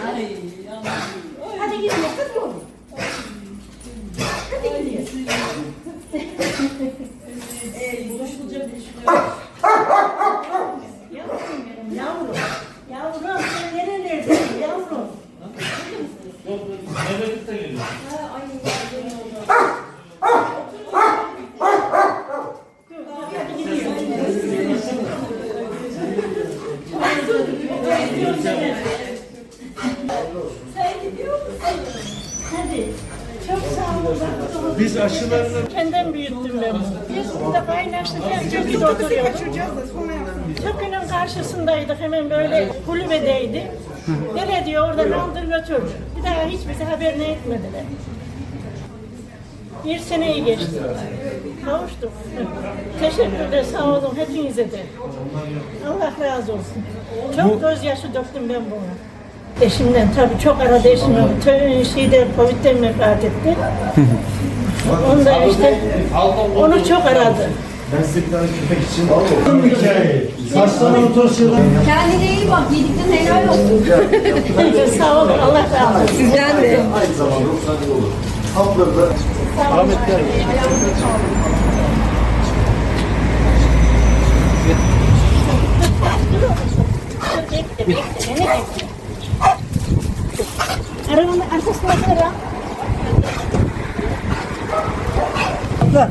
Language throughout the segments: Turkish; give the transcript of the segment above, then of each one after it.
아니, 아니. 아니, 이게 Hadi gidiyoruz. Hadi. Çok sağ olun. Biz aşılarını Kendim büyüttüm ben bunu. Biz burada kaynaştık. Çöpüde oturuyoruz. Çöpünün karşısındaydık. Hemen böyle kulübedeydi. Dele diyor oradan aldır götür. Bir daha hiç bize haber ne etmediler. Bir seneyi geçti. Kavuştuk. Teşekkürler sağ olun hepinize de. Allah razı olsun. Çok gözyaşı döktüm ben buna. Eşimden tabii çok aradı eşim. Tö- Şeyde Covid'den vefat etti. Onda işte onu çok aradı. Ben size bir tane köpek için aldım. Hikaye. Saçlarına otursun. Kendine iyi bak, yedikten helal olsun. Sağ olun Allah razı olsun. Sizden de. Aynı zamanda ruhsatlı olur. Hapları da Ahmetler. Bekle bekle bekle. Arabanın arkasına. Atla.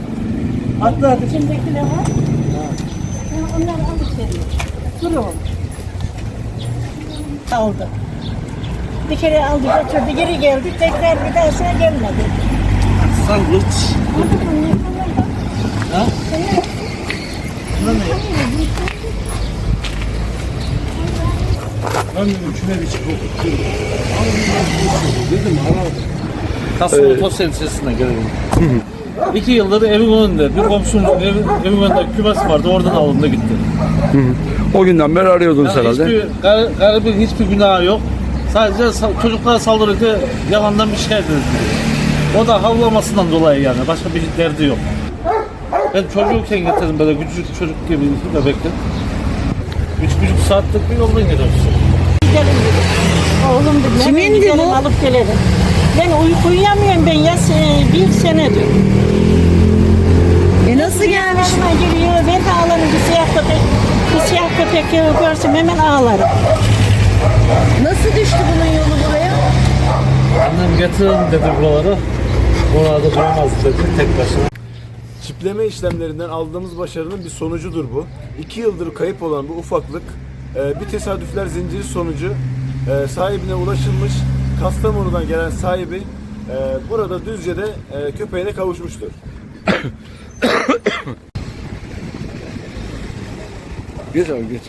Atla hadi. İçindeki ne var? Ha, Onları al içeri. Dur oğlum. Aldı. Bir kere aldı götürdü geri geldi tekrar bir daha sonra gelmedi. Sandviç. Ha? Ben dedim şuna bir çıkıp Dedim ara. Kasım Otosel sesinden gelelim. İki yıldır evin önünde, bir komşunun evi, evin önünde kümes vardı, oradan alındı gitti. O günden beri arıyordunuz Yani herhalde. hiçbir, gar- garibin hiçbir günahı yok. Sadece sa- çocuklara saldırırken yalandan bir şikayet edildi. O da havlamasından dolayı yani, başka bir derdi yok. Ben çocuğuken getirdim böyle küçücük çocuk gibi bebekten. Üç buçuk saatlik bir yoldan gidiyoruz. Gidelim dedi. Oğlum dedi. hemen Kimindi bu? Alıp gelelim. Ben uyku uyuyamıyorum ben ya bir senedir. E nasıl gelmiş? Başıma geliyor ben de ağlarım bir siyah köpek. Bir siyah köpek görsem hemen ağlarım. Nasıl düştü bunun yolu buraya? Annem getirin dedi buraları. Burada duramaz dedi tek başına. Çipleme işlemlerinden aldığımız başarının bir sonucudur bu. İki yıldır kayıp olan bu ufaklık e, bir tesadüfler zinciri sonucu e, sahibine ulaşılmış. Kastamonu'dan gelen sahibi e, burada Düzce'de e, köpeğine kavuşmuştur. Geç abi geç.